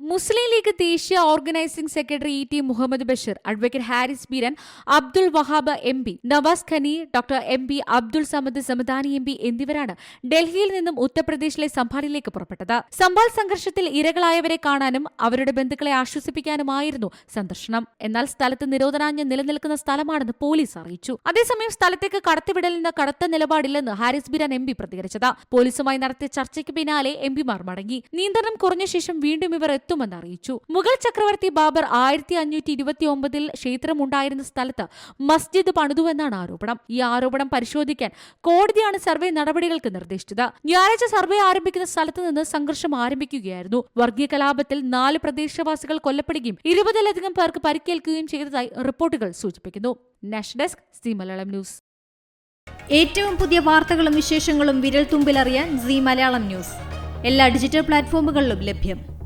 മുസ്ലിം ലീഗ് ദേശീയ organising secretary E T Muhammad Basheer advocate Haris Beeran Abdul Wahab M P Navas Kani doctor M P Abdul Samad Samadani M P എന്നിവരാണ് ഡൽഹിയിൽ നിന്നും ഉത്തർപ്രദേശിലെ സംഭാലിലേക്ക് പുറപ്പെട്ടത്. സംഭാൽ സംഘർഷത്തിൽ ഇരകളായവരെ കാണാനും അവരുടെ ബന്ധുക്കളെ ആശ്വസിപ്പിക്കാനുമായിരുന്നു സന്ദർശനം. എന്നാൽ സ്ഥലത്ത് നിരോധനാജ്ഞ നിലനിൽക്കുന്ന സ്ഥലമാണെന്ന് പോലീസ് അറിയിച്ചു. അതേസമയം സ്ഥലത്തേക്ക് കടത്തിവിടലിന് കടുത്ത നിലപാടില്ലെന്ന് ഹാരിസ് ബീരൻ എം പി പ്രതികരിച്ചത്. പോലീസുമായി നടത്തിയ ചർച്ചയ്ക്ക് പിന്നാലെ എം പിമാർ മടങ്ങി. നിയന്ത്രണം കുറഞ്ഞ ശേഷം വീണ്ടും ഇവർ എത്തുമെന്ന് അറിയിച്ചു. മുഗൾ ചക്രവർത്തി ബാബർ ആയിരത്തി അഞ്ഞൂറ്റി ഇരുപത്തി ഒമ്പതിൽ ക്ഷേത്രമുണ്ടായിരുന്ന സ്ഥലത്ത് മസ്ജിദ് പണിതുവെന്നാണ് ആരോപണം. ഈ ആരോപണം പരിശോധിക്കാൻ കോടതിയാണ് സർവേ നടപടികൾക്ക് നിർദ്ദേശിച്ചത്. ഞായറാഴ്ച സർവേ ആരംഭിക്കുന്ന സ്ഥലത്ത് നിന്ന് സംഘർഷം ആരംഭിക്കുകയായിരുന്നു. വർഗീയ കലാപത്തിൽ നാല് പ്രദേശവാസികൾ കൊല്ലപ്പെടുകയും ഇരുപതിലധികം പേർക്ക് പരിക്കേൽക്കുകയും ചെയ്തതായി റിപ്പോർട്ടുകൾ സൂചിപ്പിക്കുന്നു. National desk C Malayalam news. ഏറ്റവും പുതിയ വാർത്തകളും വിശേഷങ്ങളും വിരൽ തുമ്പിലറിയാൻ സി മലയാളം ന്യൂസ്. എല്ലാ ഡിജിറ്റൽ പ്ലാറ്റ്ഫോമുകളിലും ലഭ്യം.